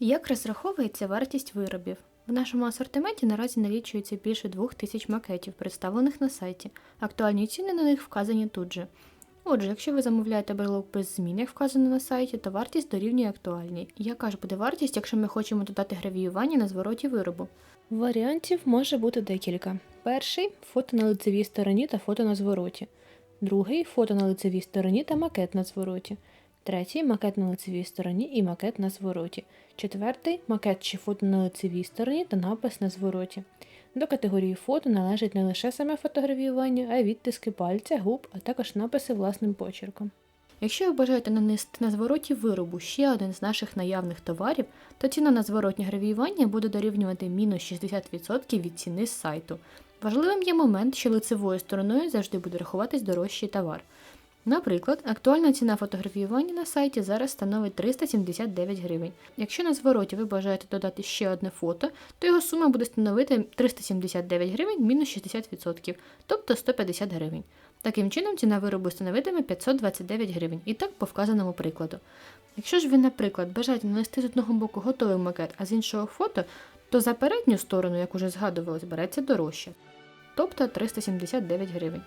Як розраховується вартість виробів? В нашому асортименті наразі налічується більше двох тисяч макетів, представлених на сайті. Актуальні ціни на них вказані тут же. Отже, якщо ви замовляєте брелок без змін, як вказано на сайті, то вартість дорівнює актуальній. Яка ж буде вартість, якщо ми хочемо додати гравіювання на звороті виробу? Варіантів може бути декілька. Перший фото на лицевій стороні та фото на звороті. Другий фото на лицевій стороні та макет на звороті. Третій макет на лицевій стороні і макет на звороті. Четвертий макет чи фото на лицевій стороні та напис на звороті. До категорії фото належить не лише саме фотографіювання, а й відтиски пальця, губ, а також написи власним почерком. Якщо ви бажаєте нанести на звороті виробу ще один з наших наявних товарів, то ціна на зворотнє гравіювання буде дорівнювати мінус 60% від ціни з сайту. Важливим є момент, що лицевою стороною завжди буде рахуватись дорожчий товар. Наприклад, актуальна ціна фотографіювання на сайті зараз становить 379 гривень. Якщо на звороті ви бажаєте додати ще одне фото, то його сума буде становити 379 гривень мінус 60%, тобто 150 гривень. Таким чином, ціна виробу становитиме 529 гривень, і так по вказаному прикладу. Якщо ж ви, наприклад, бажаєте нанести з одного боку готовий макет, а з іншого фото, то за передню сторону, як уже згадувалось, береться дорожче, тобто 379 гривень.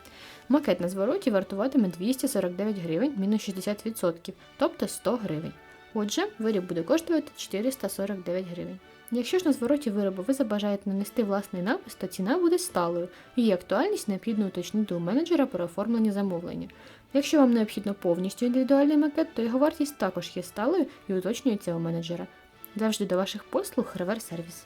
Макет на звороті вартуватиме 249 гривень мінус 60%, тобто 100 гривень. Отже, виріб буде коштувати 449 гривень. Якщо ж на звороті виробу ви забажаєте нанести власний напис, то ціна буде сталою. Її актуальність необхідно уточнити у менеджера про оформлення замовлення. Якщо вам необхідно повністю індивідуальний макет, то його вартість також є сталою і уточнюється у менеджера. Завжди до ваших послуг реверс сервіс.